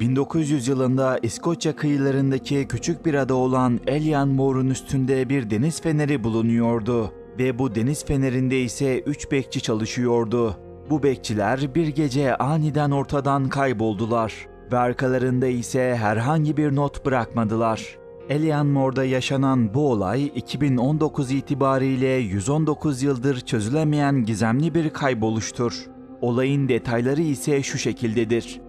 1900 yılında İskoçya kıyılarındaki küçük bir ada olan Elian Moore'un üstünde bir deniz feneri bulunuyordu ve bu deniz fenerinde ise 3 bekçi çalışıyordu. Bu bekçiler bir gece aniden ortadan kayboldular ve arkalarında ise herhangi bir not bırakmadılar. Elian Moore'da yaşanan bu olay 2019 itibariyle 119 yıldır çözülemeyen gizemli bir kayboluştur. Olayın detayları ise şu şekildedir.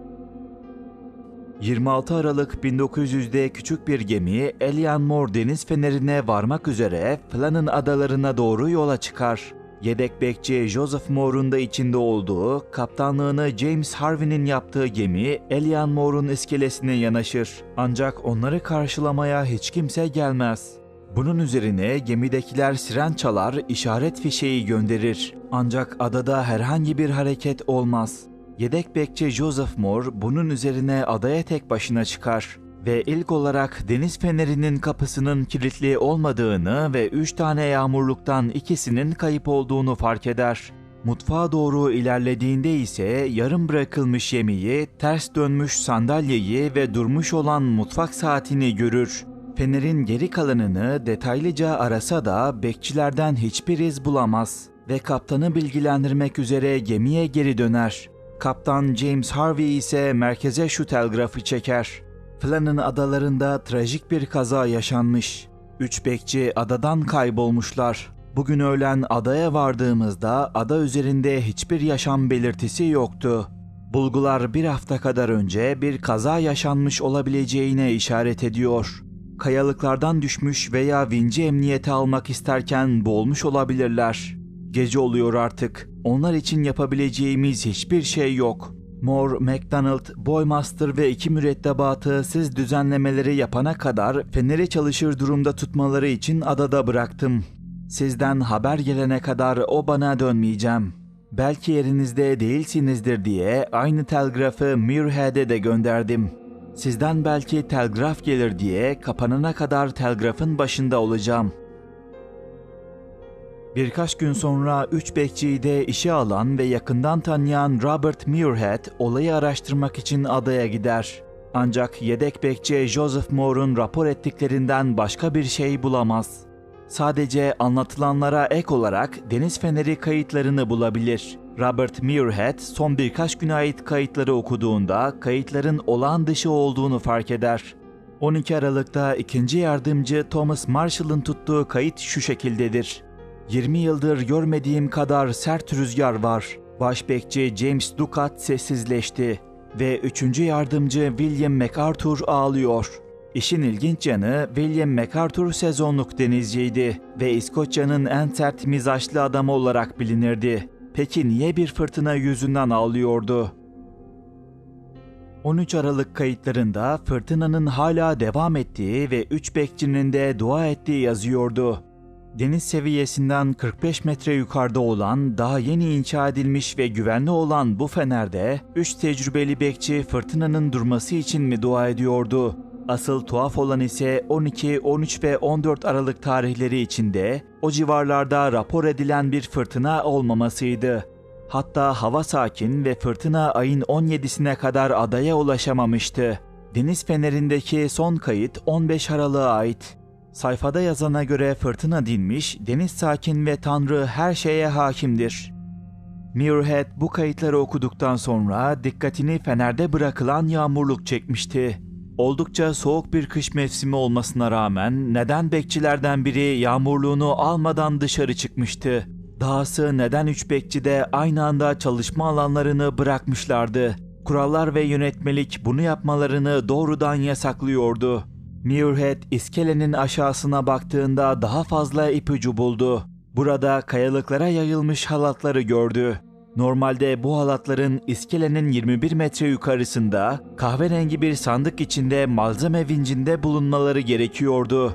26 Aralık 1900'de küçük bir gemi Elian Moore deniz fenerine varmak üzere Flannan adalarına doğru yola çıkar. Yedek bekçi Joseph Moore'un da içinde olduğu, kaptanlığını James Harvey'nin yaptığı gemi Elian Moore'un iskelesine yanaşır. Ancak onları karşılamaya hiç kimse gelmez. Bunun üzerine gemidekiler siren çalar, işaret fişeği gönderir. Ancak adada herhangi bir hareket olmaz. Yedek bekçi Joseph Moore bunun üzerine adaya tek başına çıkar ve ilk olarak deniz fenerinin kapısının kilitli olmadığını ve üç tane yağmurluktan ikisinin kayıp olduğunu fark eder. Mutfağa doğru ilerlediğinde ise yarım bırakılmış yemeği, ters dönmüş sandalyeyi ve durmuş olan mutfak saatini görür. Fenerin geri kalanını detaylıca arasa da bekçilerden hiçbir iz bulamaz ve kaptanı bilgilendirmek üzere gemiye geri döner. Kaptan James Harvey ise merkeze şu telgrafı çeker. Flannan adalarında trajik bir kaza yaşanmış. Üç bekçi adadan kaybolmuşlar. Bugün öğlen adaya vardığımızda ada üzerinde hiçbir yaşam belirtisi yoktu. Bulgular bir hafta kadar önce bir kaza yaşanmış olabileceğine işaret ediyor. Kayalıklardan düşmüş veya vinci emniyete almak isterken boğulmuş olabilirler. Gece oluyor artık. Onlar için yapabileceğimiz hiçbir şey yok. Moore, McDonald, Boymaster ve iki mürettebatı siz düzenlemeleri yapana kadar feneri çalışır durumda tutmaları için adada bıraktım. Sizden haber gelene kadar o bana dönmeyeceğim. Belki yerinizde değilsinizdir diye aynı telgrafı Muirhead'e de gönderdim. Sizden belki telgraf gelir diye kapanana kadar telgrafın başında olacağım.'' Birkaç gün sonra üç bekçiyi de işe alan ve yakından tanıyan Robert Muirhead olayı araştırmak için adaya gider. Ancak yedek bekçi Joseph Moore'un rapor ettiklerinden başka bir şey bulamaz. Sadece anlatılanlara ek olarak deniz feneri kayıtlarını bulabilir. Robert Muirhead son birkaç güne ait kayıtları okuduğunda kayıtların olağan dışı olduğunu fark eder. 12 Aralık'ta ikinci yardımcı Thomas Marshall'ın tuttuğu kayıt şu şekildedir. 20 yıldır görmediğim kadar sert rüzgar var. Başbekçi James Ducat sessizleşti ve üçüncü yardımcı William MacArthur ağlıyor. İşin ilginç yanı William MacArthur sezonluk denizciydi ve İskoçya'nın en sert mizaçlı adamı olarak bilinirdi. Peki niye bir fırtına yüzünden ağlıyordu? 13 Aralık kayıtlarında fırtınanın hala devam ettiği ve üç bekçinin de dua ettiği yazıyordu. Deniz seviyesinden 45 metre yukarıda olan, daha yeni inşa edilmiş ve güvenli olan bu fenerde 3 tecrübeli bekçi fırtınanın durması için mi dua ediyordu? Asıl tuhaf olan ise 12, 13 ve 14 Aralık tarihleri içinde o civarlarda rapor edilen bir fırtına olmamasıydı. Hatta hava sakin ve fırtına ayın 17'sine kadar adaya ulaşamamıştı. Deniz fenerindeki son kayıt 15 Aralık'a ait. Sayfada yazana göre fırtına dinmiş, deniz sakin ve Tanrı her şeye hakimdir. Muirhead bu kayıtları okuduktan sonra dikkatini fenerde bırakılan yağmurluk çekmişti. Oldukça soğuk bir kış mevsimi olmasına rağmen neden bekçilerden biri yağmurluğunu almadan dışarı çıkmıştı? Dahası neden üç bekçi de aynı anda çalışma alanlarını bırakmışlardı? Kurallar ve yönetmelik bunu yapmalarını doğrudan yasaklıyordu. Muirhead iskelenin aşağısına baktığında daha fazla ipucu buldu. Burada kayalıklara yayılmış halatları gördü. Normalde bu halatların iskelenin 21 metre yukarısında kahverengi bir sandık içinde malzeme vincinde bulunmaları gerekiyordu.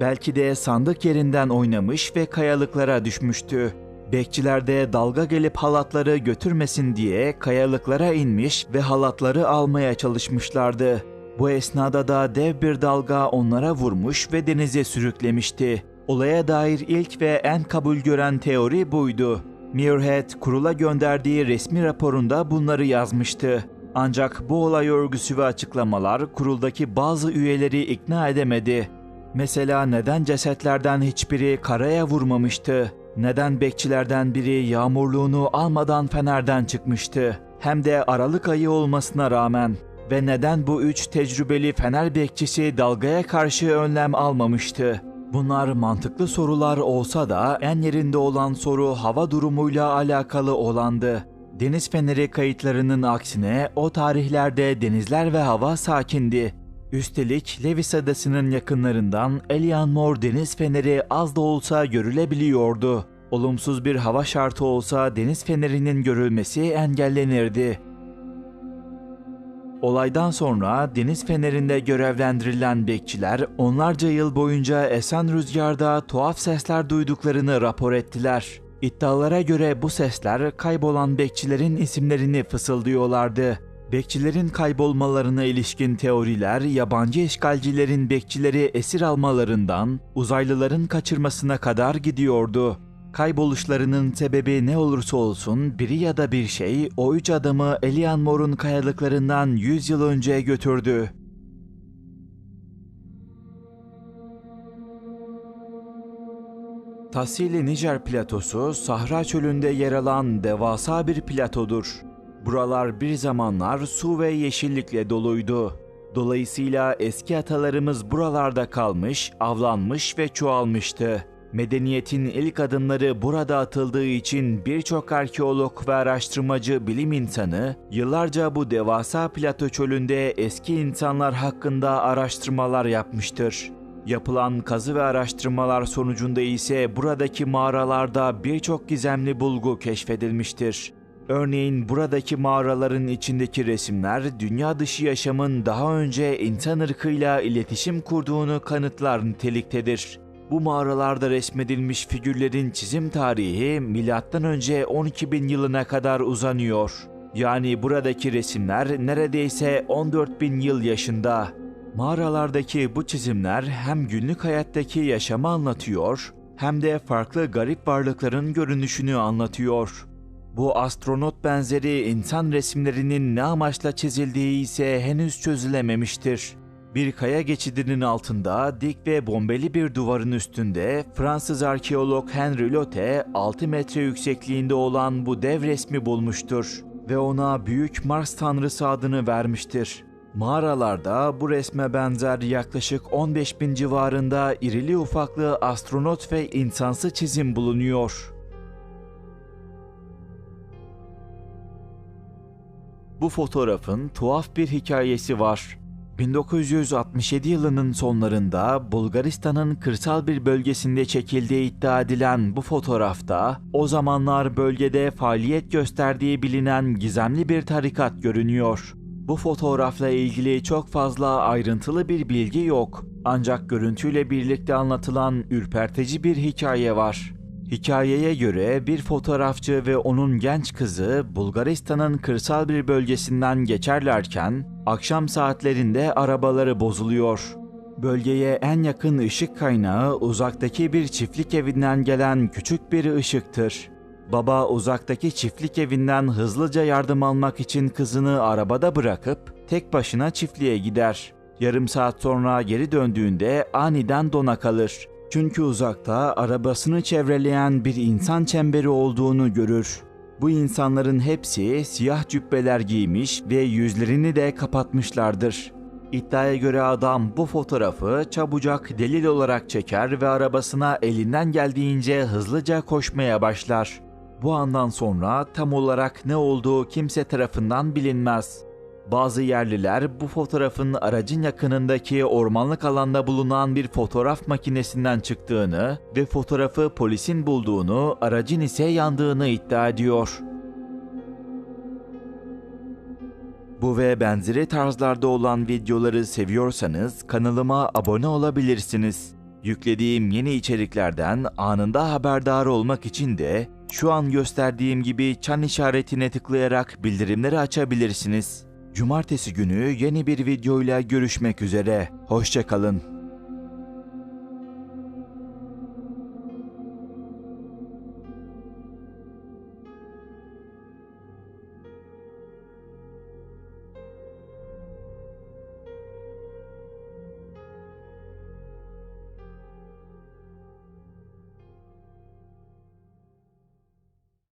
Belki de sandık yerinden oynamış ve kayalıklara düşmüştü. Bekçiler de dalga gelip halatları götürmesin diye kayalıklara inmiş ve halatları almaya çalışmışlardı. Bu esnada da dev bir dalga onlara vurmuş ve denize sürüklemişti. Olaya dair ilk ve en kabul gören teori buydu. Muirhead kurula gönderdiği resmi raporunda bunları yazmıştı. Ancak bu olay örgüsü ve açıklamalar kuruldaki bazı üyeleri ikna edemedi. Mesela neden cesetlerden hiçbiri karaya vurmamıştı? Neden bekçilerden biri yağmurluğunu almadan fenerden çıkmıştı? Hem de Aralık ayı olmasına rağmen. Ve neden bu üç tecrübeli fener bekçisi dalgaya karşı önlem almamıştı? Bunlar mantıklı sorular olsa da en yerinde olan soru hava durumuyla alakalı olandı. Deniz feneri kayıtlarının aksine o tarihlerde denizler ve hava sakindi. Üstelik Levis Adası'nın yakınlarından Elian Mor deniz feneri az da olsa görülebiliyordu. Olumsuz bir hava şartı olsa deniz fenerinin görülmesi engellenirdi. Olaydan sonra deniz fenerinde görevlendirilen bekçiler onlarca yıl boyunca esen rüzgarda tuhaf sesler duyduklarını rapor ettiler. İddialara göre bu sesler kaybolan bekçilerin isimlerini fısıldıyorlardı. Bekçilerin kaybolmalarına ilişkin teoriler yabancı işgalcilerin bekçileri esir almalarından uzaylıların kaçırmasına kadar gidiyordu. Kayboluşlarının sebebi ne olursa olsun biri ya da bir şey o üç adamı Elian Mor'un kayalıklarından 100 yıl önce götürdü. Tassili Nijer platosu Sahra çölünde yer alan devasa bir platodur. Buralar bir zamanlar su ve yeşillikle doluydu. Dolayısıyla eski atalarımız buralarda kalmış, avlanmış ve çoğalmıştı. Medeniyetin ilk adımları burada atıldığı için birçok arkeolog ve araştırmacı bilim insanı yıllarca bu devasa plato çölünde eski insanlar hakkında araştırmalar yapmıştır. Yapılan kazı ve araştırmalar sonucunda ise buradaki mağaralarda birçok gizemli bulgu keşfedilmiştir. Örneğin buradaki mağaraların içindeki resimler dünya dışı yaşamın daha önce insan ırkıyla iletişim kurduğunu kanıtlar niteliktedir. Bu mağaralarda resmedilmiş figürlerin çizim tarihi M.Ö. 12 bin yılına kadar uzanıyor. Yani buradaki resimler neredeyse 14 bin yıl yaşında. Mağaralardaki bu çizimler hem günlük hayattaki yaşamı anlatıyor hem de farklı garip varlıkların görünüşünü anlatıyor. Bu astronot benzeri insan resimlerinin ne amaçla çizildiği ise henüz çözülememiştir. Bir kaya geçidinin altında dik ve bombeli bir duvarın üstünde Fransız arkeolog Henry Lotte 6 metre yüksekliğinde olan bu dev resmi bulmuştur ve ona Büyük Mars Tanrısı adını vermiştir. Mağaralarda bu resme benzer yaklaşık 15 bin civarında irili ufaklı astronot ve insansı çizim bulunuyor. Bu fotoğrafın tuhaf bir hikayesi var. 1967 yılının sonlarında Bulgaristan'ın kırsal bir bölgesinde çekildiği iddia edilen bu fotoğrafta o zamanlar bölgede faaliyet gösterdiği bilinen gizemli bir tarikat görünüyor. Bu fotoğrafla ilgili çok fazla ayrıntılı bir bilgi yok. Ancak görüntüyle birlikte anlatılan ürpertici bir hikaye var. Hikayeye göre bir fotoğrafçı ve onun genç kızı Bulgaristan'ın kırsal bir bölgesinden geçerlerken akşam saatlerinde arabaları bozuluyor. Bölgeye en yakın ışık kaynağı uzaktaki bir çiftlik evinden gelen küçük bir ışıktır. Baba uzaktaki çiftlik evinden hızlıca yardım almak için kızını arabada bırakıp tek başına çiftliğe gider. Yarım saat sonra geri döndüğünde aniden dona kalır. Çünkü uzakta arabasını çevreleyen bir insan çemberi olduğunu görür. Bu insanların hepsi siyah cübbeler giymiş ve yüzlerini de kapatmışlardır. İddiaya göre adam bu fotoğrafı çabucak delil olarak çeker ve arabasına elinden geldiğince hızlıca koşmaya başlar. Bu andan sonra tam olarak ne olduğu kimse tarafından bilinmez. Bazı yerliler bu fotoğrafın aracın yakınındaki ormanlık alanda bulunan bir fotoğraf makinesinden çıktığını ve fotoğrafı polisin bulduğunu, aracın ise yandığını iddia ediyor. Bu ve benzeri tarzlarda olan videoları seviyorsanız kanalıma abone olabilirsiniz. Yüklediğim yeni içeriklerden anında haberdar olmak için de şu an gösterdiğim gibi çan işaretine tıklayarak bildirimleri açabilirsiniz. Cumartesi günü yeni bir videoyla görüşmek üzere. Hoşçakalın.